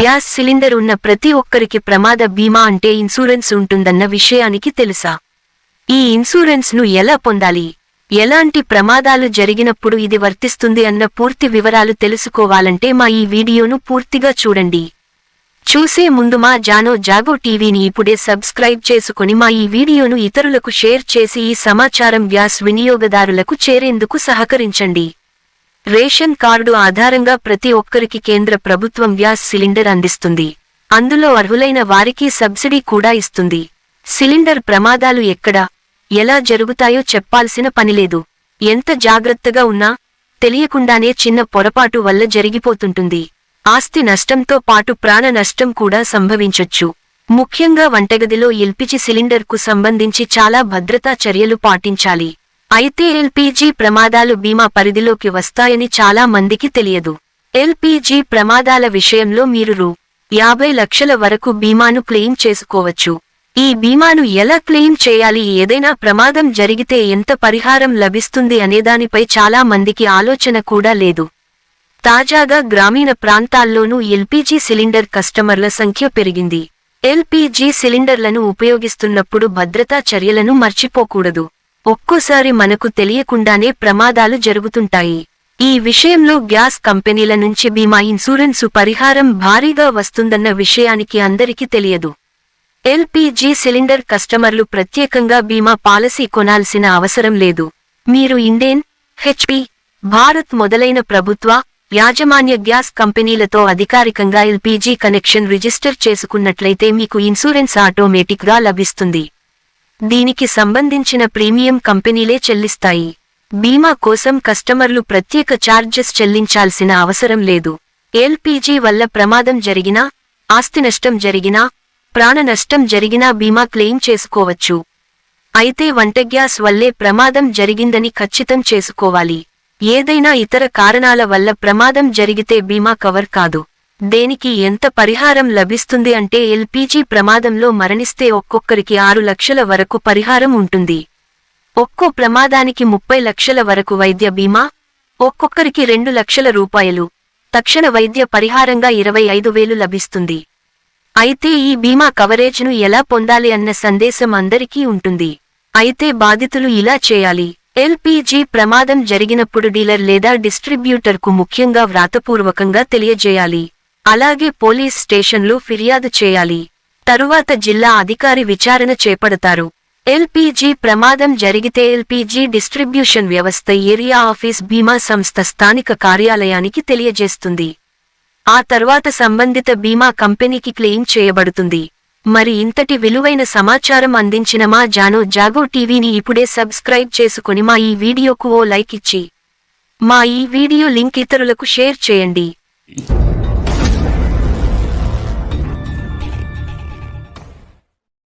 Gas cylinder ఉన్న ప్రతి ఒక్కరికి ప్రమాద బీమా అంటే ఇన్సూరెన్స్ ఉంటుందన్న విషయానికి తెలుసా? ఈ ఇన్సూరెన్స్ను ఎలా పొందాలి? ఎలాంటి ప్రమాదాలు జరిగినప్పుడు ఇది వర్తిస్తుంది అన్న పూర్తి వివరాలు తెలుసుకోవాలంటే మా ఈ వీడియోను పూర్తిగా చూడండి. చూసే ముందు మా జానో జాగో టీవీని ఇప్పుడే సబ్స్క్రైబ్ చేసుకుని మా ఈ వీడియోను ఇతరులకు షేర్ చేసి ఈ సమాచారం గ్యాస్ వినియోగదారులకు చేరేందుకు సహకరించండి. రేషన్ కార్డు ఆధారంగా ప్రతి ఒక్కరికి కేంద్ర ప్రభుత్వం గ్యాస్ సిలిండర్ అందిస్తుంది. అందులో అర్హులైన వారికి సబ్సిడీ కూడా ఇస్తుంది. సిలిండర్ ప్రమాదాలు ఎక్కడ ఎలా జరుగుతాయో చెప్పాల్సిన పనిలేదు ఎంత జాగ్రత్తగా ఉన్నా తెలియకుండానే చిన్న పొరపాటు వల్ల జరిగిపోతుంటుంది. ఆస్తి నష్టంతో పాటు ప్రాణ నష్టం కూడా సంభవించొచ్చు. ముఖ్యంగా వంటగదిలో ఎల్పిజి సిలిండర్కు సంబంధించి చాలా భద్రతా చర్యలు పాటించాలి. అయితే ఎల్పీజీ ప్రమాదాలు బీమా పరిధిలోకి వస్తాయని చాలా మందికి తెలియదు. ఎల్పీజీ ప్రమాదాల విషయంలో మీరు రూ. యాభై లక్షల వరకు బీమాను క్లెయిమ్ చేసుకోవచ్చు. ఈ బీమాను ఎలా క్లెయిమ్ చేయాలి ఏదైనా ప్రమాదం జరిగితే ఎంత పరిహారం లభిస్తుంది అనేదానిపై చాలా మందికి ఆలోచన కూడా లేదు. తాజాగా గ్రామీణ ప్రాంతాల్లోనూ ఎల్పీజీ సిలిండర్ కస్టమర్ల సంఖ్య పెరిగింది. ఎల్పీజీ సిలిండర్లను ఉపయోగిస్తున్నప్పుడు భద్రతా చర్యలను మర్చిపోకూడదు. ఒక్కోసారి మనకు తెలియకుండానే ప్రమాదాలు జరుగుతుంటాయి. ఈ విషయంలో గ్యాస్ కంపెనీల నుంచి బీమా ఇన్సూరెన్సు పరిహారం భారీగా వస్తుందన్న విషయానికి అందరికీ తెలియదు. ఎల్పీజీ సిలిండర్ కస్టమర్లు ప్రత్యేకంగా బీమా పాలసీ కొనాల్సిన అవసరం లేదు. మీరు ఇండేన్ హెచ్పి భారత్ మొదలైన ప్రభుత్వ యాజమాన్య గ్యాస్ కంపెనీలతో అధికారికంగా ఎల్పీజీ కనెక్షన్ రిజిస్టర్ చేసుకున్నట్లయితే మీకు ఇన్సూరెన్స్ ఆటోమేటిక్గా లభిస్తుంది. దీనికి సంబంధించిన ప్రీమియం కంపెనీలే చెల్లిస్తాయి. బీమా కోసం కస్టమర్లు ప్రత్యేక ఛార్జెస్ చెల్లించాల్సిన అవసరం లేదు. ఎల్పీజీ వల్ల ప్రమాదం జరిగినా ఆస్తి నష్టం జరిగినా ప్రాణ నష్టం జరిగినా బీమా క్లెయిమ్ చేసుకోవచ్చు. అయితే వంట గ్యాస్ వల్లే ప్రమాదం జరిగిందని ఖచ్చితం చేసుకోవాలి. ఏదైనా ఇతర కారణాల వల్ల ప్రమాదం జరిగితే బీమా కవర్ కాదు. దేనికి ఎంత పరిహారం లభిస్తుంది అంటే ఎల్పీజీ ప్రమాదంలో మరణిస్తే ఒక్కొక్కరికి ఆరు లక్షల వరకు పరిహారం ఉంటుంది. ఒక్కో ప్రమాదానికి ముప్పై లక్షల వరకు వైద్య బీమా ఒక్కొక్కరికి రెండు లక్షల రూపాయలు. తక్షణ వైద్య పరిహారంగా ఇరవై ఐదు వేలు లభిస్తుంది. అయితే ఈ బీమా కవరేజ్ను ఎలా పొందాలి అన్న సందేశం అందరికీ ఉంటుంది. అయితే బాధితులు ఇలా చేయాలి. ఎల్పీజీ ప్రమాదం జరిగినప్పుడు డీలర్ లేదా డిస్ట్రిబ్యూటర్కు ముఖ్యంగా వ్రాతపూర్వకంగా తెలియజేయాలి. అలాగే పోలీస్ స్టేషన్లో ఫిర్యాదు చేయాలి. తరువాత జిల్లా అధికారి విచారణ చేపడతారు. ఎల్పీజీ ప్రమాదం జరిగితే ఎల్పీజీ డిస్ట్రిబ్యూషన్ వ్యవస్థ ఏరియా ఆఫీస్ బీమా సంస్థ స్థానిక కార్యాలయానికి తెలియజేస్తుంది. ఆ తర్వాత సంబంధిత బీమా కంపెనీకి క్లెయిమ్ చేయబడుతుంది. మరి ఇంతటి విలువైన సమాచారం అందించిన మా జానో జాగో టీవీని ఇప్పుడే సబ్స్క్రైబ్ చేసుకుని మా ఈ వీడియోకు ఓ లైక్ ఇచ్చి మా ఈ వీడియో లింక్ ఇతరులకు షేర్ చేయండి.